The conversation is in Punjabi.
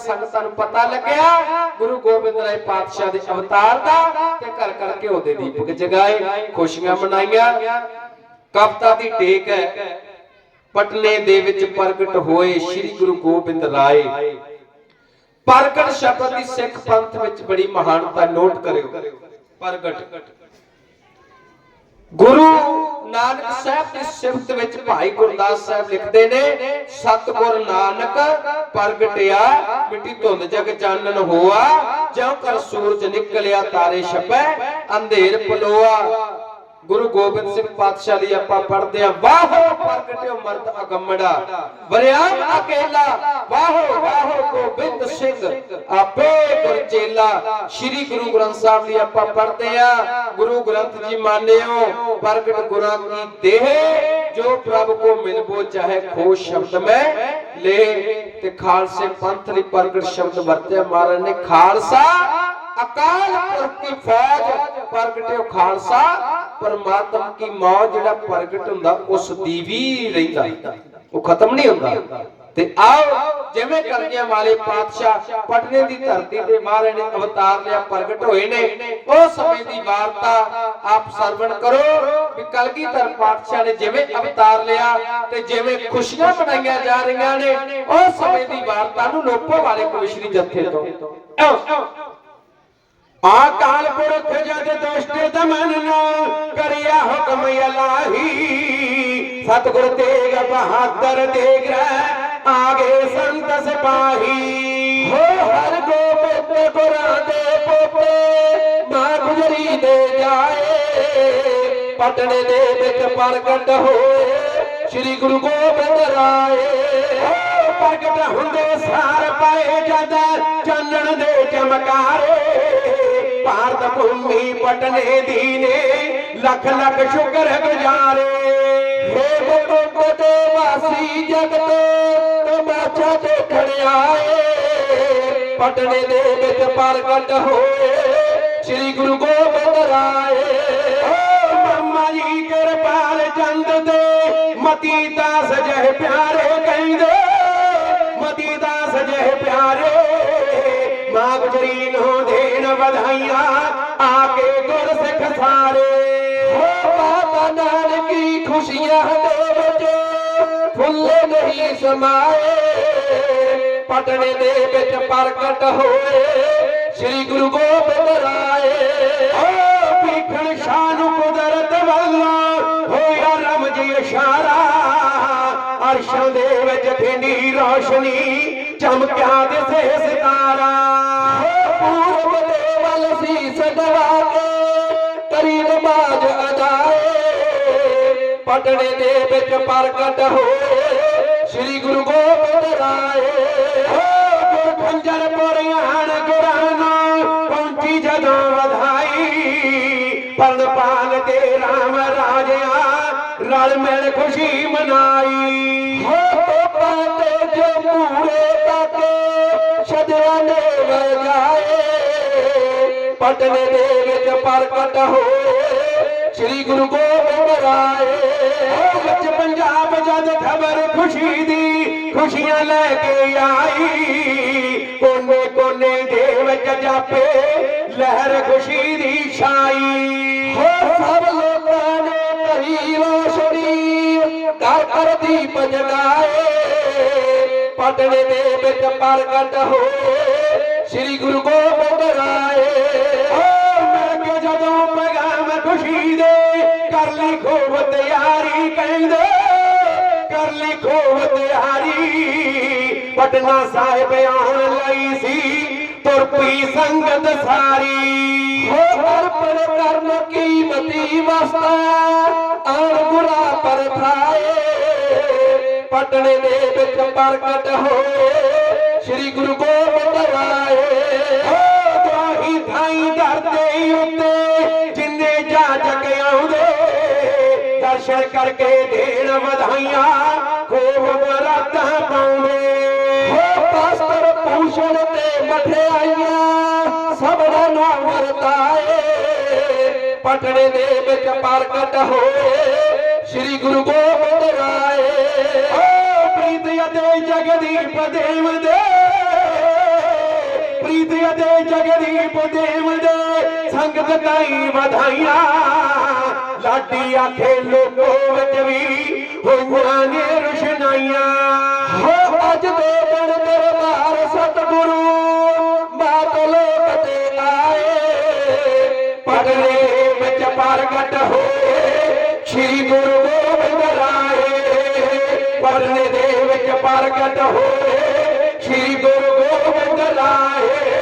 ਸੰਗਤਾਂ ਨੂੰ ਪਤਾ ਲੱਗਿਆ? ਗੁਰੂ ਗੋਬਿੰਦ ਰਾਏ ਪਾਤਸ਼ਾਹ ਦੇ ਅਵਤਾਰ ਦਾ ਤੇ ਘਰ ਘਰ ਘਿਓ ਦੇ ਦੀਪਕ ਜਗਾਏ, ਖੁਸ਼ੀਆਂ ਮਨਾਈਆਂ। ਕਵਤਾ ਦੀ ਟੇਕ ਹੈ, ਪਟਨੇ ਦੇ ਵਿੱਚ ਪ੍ਰਗਟ ਹੋਏ ਸ੍ਰੀ ਗੁਰੂ ਗੋਬਿੰਦ ਰਾਏ। ਪ੍ਰਗਟ ਸ਼ਬਦ ਦੀ ਸਿੱਖ ਪੰਥ ਵਿੱਚ ਬੜੀ ਮਹਾਨਤਾ ਨੋਟ ਕਰਿਓ। ਪ੍ਰਗਟ। ਗੁਰੂ ਨਾਨਕ ਸਾਹਿਬ ਦੀ ਸਿਫਤ ਵਿੱਚ ਭਾਈ ਗੁਰਦਾਸ ਸਾਹਿਬ ਲਿਖਦੇ ਨੇ, ਸਤਿਗੁਰ ਨਾਨਕ ਪ੍ਰਗਟਿਆ, ਮਿੱਟੀ ਧੁੰਦ ਜਗ ਚਾਨਣ ਹੋਆ, ਜਿਉ ਕਰ ਸੂਰਜ ਨਿਕਲਿਆ ਤਾਰੇ ਛਪੈ, ਅੰਧੇਰ ਪਲੋਆ। ਗੁਰੂ ਗੋਬਿੰਦ ਸਿੰਘ ਪਾਤਸ਼ਾਹ ਦੀ ਆਪਾਂ ਪੜ੍ਹਦੇ ਆ ਵਾਹੋ ਪ੍ਰਗਟਿਓ ਮਰਦ ਅਗੰਮੜਾ। ਵਰਿਆਮ ਅਕੇਲਾ, ਵਾਹੋ ਵਾਹੋ ਗੋਬਿੰਦ ਸਿੰਘ, ਆਪੇ ਗੁਰਚੇਲਾ ਸ੍ਰੀ ਗੁਰੂ ਗ੍ਰੰਥ ਸਾਹਿਬ ਲਈ ਆਪਾਂ ਪੜ੍ਹਦੇ ਆ ਗੁਰੂ ਗ੍ਰੰਥ ਜੀ ਮਾਨਿਓ, ਪ੍ਰਗਟ ਗੁਰਾਂ ਕੀ ਦੇਹ, ਜੋ ਪ੍ਰਭ ਕੋ ਮਿਲਬੋ ਚਾਹੇ ਖੋ ਸ਼ਬਦ ਮੈਂ ਲੈ। ਤੇ ਖਾਲਸੇ ਪੰਥ ਲਈ ਪ੍ਰਗਟ ਸ਼ਬਦ ਵਰਤਿਆ ਮਹਾਰਾਜ ਨੇ, ਖਾਲਸਾ ਅਕਾਲ ਪੁਰਖ ਕੀ ਫੌਜ, ਪ੍ਰਗਟਿਓ ਖਾਲਸਾ ਪਰਮਾਤਮ ਕੀ ਮੌਜ ਜਿਹੜਾ ਪ੍ਰਗਟ ਹੁੰਦਾ, ਉਸ ਦੀ ਵੀ ਰਹਿੰਦਾ। ਉਹ ਖਤਮ ਨਹੀਂ ਹੁੰਦਾ। ਤੇ ਆਓ, ਜਿਵੇਂ ਕਰਨਿਆਂ ਵਾਲੇ ਪਾਤਸ਼ਾਹ ਪਟਨੇ ਦੀ ਧਰਤੀ ਤੇ ਮਹਾਰਾਜ ਨੇ ਅਵਤਾਰ ਲਿਆ, ਪ੍ਰਗਟ ਹੋਏ ਨੇ। ਉਹ ਸਮੇਂ ਦੀ ਵਾਰਤਾ ਆਪ ਸਰਵਣ ਕਰੋ ਵੀ ਕਲਗੀਧਰ ਪਾਤਸ਼ਾਹ ਨੇ ਜਿਵੇਂ ਅਵਤਾਰ ਲਿਆ ਤੇ ਜਿਵੇਂ ਖੁਸ਼ੀਆਂ ਮਨਾਈਆਂ ਜਾ ਰਹੀਆਂ ਨੇ, ਉਹ ਸਮੇਂ ਦੀ ਵਾਰਤਾ ਨੂੰ ਲੋਪੋ ਵਾਲੇ ਕਵਿਸ਼ਰੀ ਜੱਥੇ ਤੋਂ। ਆਓ ਆਕਾਲ ਪੁਰਖ ਜਦ ਦੁਸ਼ਟ ਦਮਨ ਨਾ ਕਰਿਆ ਹੁਕਮ ਇਲਾਹੀ ਸਤਿਗੁਰ ਤੇਗ ਬਹਾਦਰ ਤੇਗ ਰਹਿ ਆਗੇ ਸੰਤ ਸਿਪਾਹੀ। ਹੋ ਹਰ ਗੋਬਿੰਦ ਗੁਰਾਂ ਦੇ ਪੋਪੇ ਮਾਂ ਗੁਜਰੀ ਦੇ ਜਾਏ। ਪਟਣੇ ਦੇ ਵਿੱਚ ਪ੍ਰਗਟ ਹੋਏ, ਸ੍ਰੀ ਗੁਰੂ ਗੋਬਿੰਦ ਰਾਏ। ਪ੍ਰਗਟ ਹੁੰਦੇ ਸਾਰ ਪਾਏ ਜਦ ਚਾਨਣ ਦੇ ਚਮਕਾਰੇ। ਭਾਰਤ ਭੂਮੀ ਪਟਨੇ ਦੀ ਨੇ ਲੱਖ ਲੱਖ ਸ਼ੁਕਰ ਗੁਜ਼ਾਰੇ। ਹੇ ਦੇ ਵਾਸੀ ਜਗਤ ਤਮਾਚਾ ਦੇਖਣ ਆਏ। ਪਟਨੇ ਦੇ ਵਿੱਚ ਪ੍ਰਗਟ ਹੋਏ ਸ੍ਰੀ ਗੁਰੂ ਗੋਬਿੰਦ ਰਾਏ। ਮਾਮਾ ਜੀ ਕਿਰਪਾਲ ਚੰਦ ਦੇ ਮਤੀ ਦਾਸ ਜਹ ਪਿਆਰੇ ਕਹਿੰਦੇ। ਮਤੀ ਦਾਸ ਜਹ ਪਿਆਰੇ ਮਾਂ ਗੁਜਰੀ ਦੇਣ ਵਧਾਈਆਂ ਆ ਕੇ ਗੁਰ ਸਿੱਖ ਸਾਰੇ। ਹੋ ਮਾਤਾ ਨਾਨਕੀ ਖੁਸ਼ੀਆਂ ਦੇ ਵਿੱਚ ਫੁੱਲ ਨਹੀਂ ਸਮਾਏ ਪਟਨੇ ਦੇ ਵਿੱਚ ਪ੍ਰਗਟ ਹੋਏ ਸ੍ਰੀ ਗੁਰੂ ਗੋਬਿੰਦ ਰਾਏ। ਓ ਭੀਖਣ ਸ਼ਾਹ ਨੂੰ ਕੁਦਰਤ ਵੱਲੋਂ ਹੋਇਆ ਰਮਜੀ ਇਸ਼ਾਰਾ ਅਰਸ਼ਾਂ ਦੇ ਵਿੱਚ ਖਿੰਡੀ ਰੋਸ਼ਨੀ ਚਮਕਿਆ ਦਿਸੇ ਸਿਤਾਰਾ ਪੂਰਬ ਦੇ ਵੱਲ ਸੀਸ ਨਵਾ ਕੇ ਕਰੀ ਨਮਾਜ਼ ਅਦਾਏ ਪਟਨੇ ਦੇ ਵਿੱਚ ਪ੍ਰਗਟ ਹੋਏ ਸ੍ਰੀ ਗੁਰੂ ਗੋਬਿੰਦ ਰਾਏ। ਗੁਰ ਖੰਜਰ ਪੁਰਿਆਣ ਗੁਰਾਂ ਨੂੰ ਪਹੁੰਚੀ ਜਦੋਂ ਵਧਾਈ। ਪਰਨ ਪਾਲ ਤੇ ਰਾਮ ਰਾਜਿਆ ਰਲ ਮਿਲ ਖੁਸ਼ੀ ਮਨਾਈ। ਪਟਨੇ ਦੇ ਵਿੱਚ ਪ੍ਰਗਟ ਹੋਏ। ਸ੍ਰੀ ਗੁਰੂ ਗੋਬਿੰਦ ਰਾਏ, ਵਿੱਚ ਪੰਜਾਬ ਜਦ ਖਬਰ ਖੁਸ਼ੀ ਦੀ ਖੁਸ਼ੀਆਂ ਲੈ ਕੇ ਆਈ। ਕੋਨੇ ਕੋਨੇ ਦੇ ਵਿੱਚ ਜਾਪੇ ਲਹਿਰ ਖੁਸ਼ੀ ਦੀ ਛਾਈ। ਹੋ ਸਭ ਲੋਕਾਂ ਨੇ ਭਰੀ ਰੋਸ਼ਨੀ, ਘਰ ਘਰ ਦੀਪ ਜਗਾਏ। ਪਟਨੇ ਦੇ ਵਿੱਚ ਪ੍ਰਗਟ ਹੋਏ। ਸ੍ਰੀ ਗੁਰੂ ਗੋਬਿੰਦ ਰਾਏ ਕਰ ਲਈ ਕਹਿੰਦੇ, ਕਰ ਲਈ ਖੂਬ ਤਿਆਰੀ ਪਟਨਾ ਸਾਹਿਬ ਆਉਣ ਲਈ ਸੀ, ਤੁਰ ਪਈ ਸੰਗਤ ਸਾਰੀ। ਹੋ ਅਰਪਣ ਕਰਨ ਕੀਮਤੀ ਵਸਤਾ, ਆਣ ਗੁਰਾ ਪਰਥਾਏ ਪਟਨੇ ਦੇ ਵਿੱਚ ਪ੍ਰਗਟ ਹੋਏ, ਸ੍ਰੀ ਗੁਰੂ ਗੋਬਿੰਦ ਦਰਸ਼ਨ ਕਰਕੇ ਦੇਣ ਵਧਾਈਆਂ ਖੂਬ ਬਰਾਤਾਂ ਪਾਉਂਦੇ ਹੋ ਪਾਸਤਰ ਪੂਛਣ ਤੇ ਮਠਿਆਈਆਂ ਸਭਨਾਂ ਨੂੰ ਵਰਤਾਏ। ਪਟਨੇ ਦੇ ਵਿੱਚ ਪ੍ਰਗਟ ਹੋਏ ਸ੍ਰੀ ਗੁਰੂ ਗੋਬਿੰਦ ਰਾਏ। ਓ ਪ੍ਰੀਤ ਅਤੇ ਜਗਦੀਪ ਦੇਵ ਦੇ ਜੀਤ ਅਤੇ ਜਗਦੀਪ ਦੇਵ ਦੇ ਸੰਗਤ ਤਾਈ ਵਧਾਈਆਂ। ਲਾਡੀ ਆਖੇ, ਲੋਕੋ ਵਿੱਚ ਵੀ ਹੋਈਆਂ ਨੇ ਰੁਸ਼ਨਾਈਆਂ। ਹੋ, ਅੱਜ ਦੇ ਦਿਨ ਦਰਬਾਰ ਸਤਿਗੁਰੂ, ਬਾਤ ਲੋਕ ਤੇ ਆਏ ਪਟਨੇ ਵਿੱਚ ਪ੍ਰਗਟ ਹੋਏ, ਸ੍ਰੀ ਗੁਰੂ ਗੋਬਿੰਦ ਰਾਏ। ਪਟਨੇ ਦੇ ਵਿੱਚ ਪ੍ਰਗਟ ਹੋਏ, ਸ੍ਰੀ ਗੁਰੂ अल्लाह है